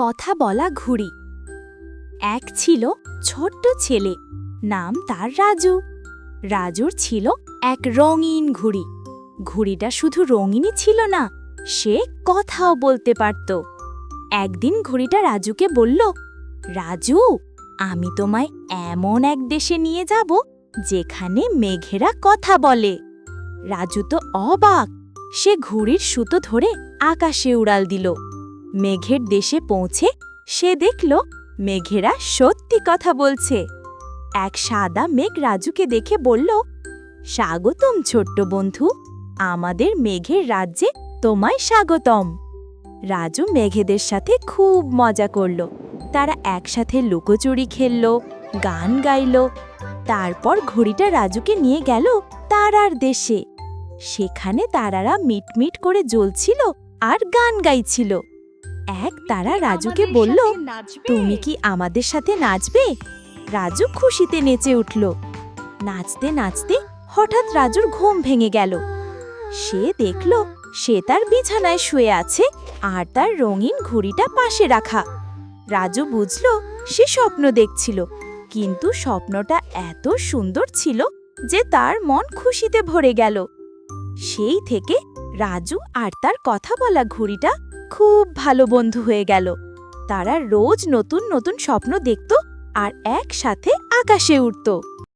কথা বলা ঘুড়ি। এক ছিল ছোট্ট ছেলে, নাম তার রাজু। রাজুর ছিল এক রঙিন ঘুড়ি। ঘুড়িটা শুধু রঙিনই ছিল না, সে কথাও বলতে পারত। একদিন ঘুড়িটা রাজুকে বলল, রাজু, আমি তোমায় এমন এক দেশে নিয়ে যাব যেখানে মেঘেরা কথা বলে। রাজু তো অবাক, সে ঘুড়ির সুতো ধরে আকাশে উড়াল দিল। মেঘের দেশে পৌঁছে সে দেখল মেঘেরা সত্যি কথা বলছে। এক সাদা মেঘ রাজুকে দেখে বলল, স্বাগতম ছোট্ট বন্ধু, আমাদের মেঘের রাজ্যে তোমায় স্বাগতম। রাজু মেঘেদের সাথে খুব মজা করল। তারা একসাথে লুকোচুরি খেলল, গান গাইল। তারপর ঘড়িটা রাজুকে নিয়ে গেল তারার দেশে। সেখানে তারারা মিটমিট করে জ্বলছিল আর গান গাইছিল। এক তারা রাজুকে বলল, তুমি কি আমাদের সাথে নাচবে? রাজু খুশিতে নেচে উঠল। নাচতে নাচতে হঠাৎ রাজুর ঘুম ভেঙে গেল। সে দেখল সে তার বিছানায় শুয়ে আছে আর তার রঙিন ঘুড়িটা পাশে রাখা। রাজু বুঝল সে স্বপ্ন দেখছিল, কিন্তু স্বপ্নটা এত সুন্দর ছিল যে তার মন খুশিতে ভরে গেল। সেই থেকে রাজু আর তার কথা বলা ঘুড়িটা খুব ভালো বন্ধু হয়ে গেল। তারা রোজ নতুন নতুন স্বপ্ন দেখত আর একসাথে আকাশে উঠত